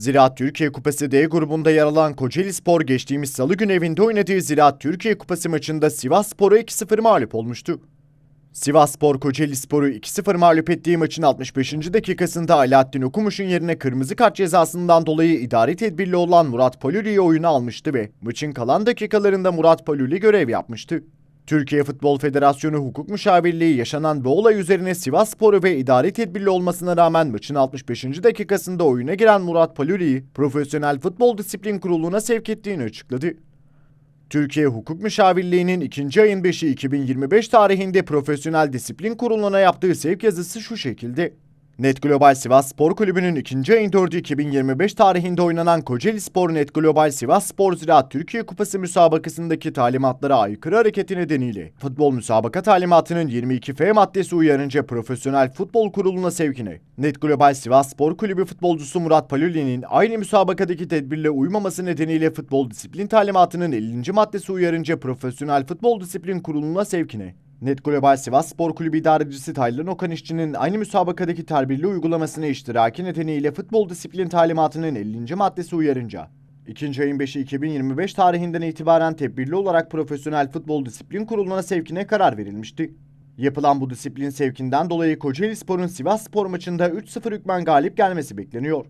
Ziraat Türkiye Kupası D grubunda yer alan Kocaeli Spor geçtiğimiz salı günü evinde oynadığı Ziraat Türkiye Kupası maçında Sivas Spor'a 2-0 mağlup olmuştu. Sivas Spor Kocaeli Spor'u 2-0 mağlup ettiği maçın 65. dakikasında Alaaddin Okumuş'un yerine kırmızı kart cezasından dolayı idari tedbirli olan Murat Palüli'yi oyuna almıştı ve maçın kalan dakikalarında Murat Palüli görev yapmıştı. Türkiye Futbol Federasyonu Hukuk Müşavirliği yaşanan bu olay üzerine Sivas Sporu ve idari tedbirli olmasına rağmen maçın 65. dakikasında oyuna giren Murat Palüli'yi Profesyonel Futbol Disiplin Kurulu'na sevk ettiğini açıkladı. Türkiye Hukuk Müşavirliği'nin 2. ayın 5'i 2025 tarihinde Profesyonel Disiplin Kurulu'na yaptığı sevk yazısı şu şekilde. Net Global Sivas Spor Kulübü'nün 2. ayın 4'ü 2025 tarihinde oynanan Kocaeli Spor Net Global Sivas Spor Ziraat Türkiye Kupası müsabakasındaki talimatlara aykırı hareketi nedeniyle futbol müsabaka talimatının 22F maddesi uyarınca Profesyonel Futbol Kurulu'na sevkine Net Global Sivas Spor Kulübü futbolcusu Murat Palüli'nin aynı müsabakadaki tedbirle uymaması nedeniyle futbol disiplin talimatının 50. maddesi uyarınca Profesyonel Futbol Disiplin Kurulu'na sevkine Net Global Sivas Spor Kulübü idarecisi Taylan Okan İşçi'nin aynı müsabakadaki terbirli uygulamasına iştiraki nedeniyle futbol disiplin talimatının 50. maddesi uyarınca 2. ayın 5'i 2025 tarihinden itibaren tedbirli olarak Profesyonel Futbol Disiplin Kurulu'na sevkine karar verilmişti. Yapılan bu disiplin sevkinden dolayı Kocaeli Spor'un Sivas Spor maçında 3-0 hükmen galip gelmesi bekleniyor.